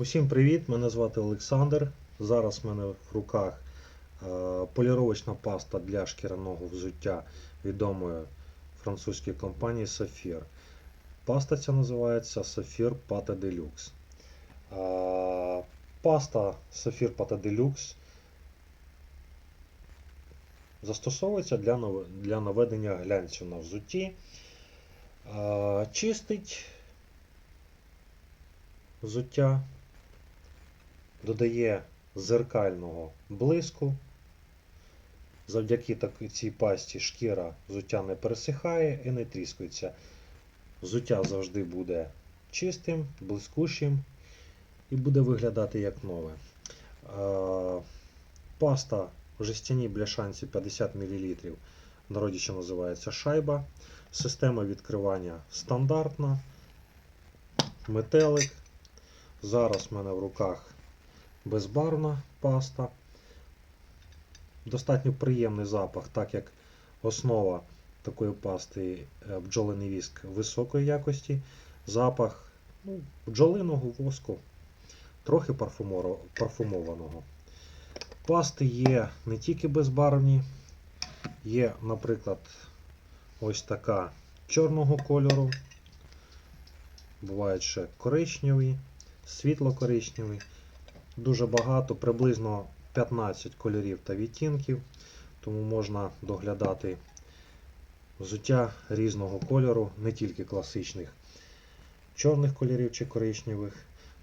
Усім привіт! Мене звати Олександр. Зараз в мене в руках е, поліровочна паста для шкіряного взуття відомої французької компанії Safir. Паста ця називається Safir Pate Deluxe. Е, Паста Safir Pate Deluxe застосовується для наведення глянцю на взутті. Е, Чистить взуття, додає зеркального блиску. Завдяки цій пасті шкіра взуття не пересихає і не тріскається. Взуття завжди буде чистим, блискучим і буде виглядати як нове. Паста в жестяній бляшанці 50 мл. В народі ще називається шайба. Система відкривання стандартна. Метелик. Зараз в мене в руках безбарвна паста. Достатньо приємний запах, так як основа такої пасти е, бджолиний віск високої якості. Запах ну, бджолиного воску, трохи парфумованого. Пасти є не тільки безбарвні, є, наприклад, ось така чорного кольору. Бувають ще коричневі, світло-коричневий. Дуже багато, приблизно 15 кольорів та відтінків, тому можна доглядати взуття різного кольору, не тільки класичних чорних кольорів чи коричневих.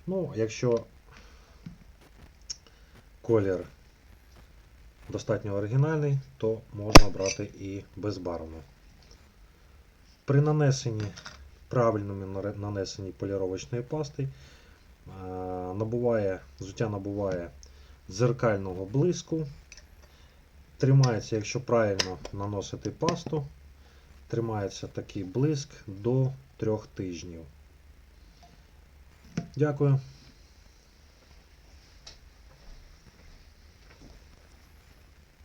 Ну, якщо колір достатньо оригінальний, то можна брати і безбарвну. При нанесенні правильному нанесенні поліровочної пасти набуває, взуття набуває дзеркального блиску. Тримається, якщо правильно наносити пасту, тримається такий блиск до трьох тижнів. Дякую.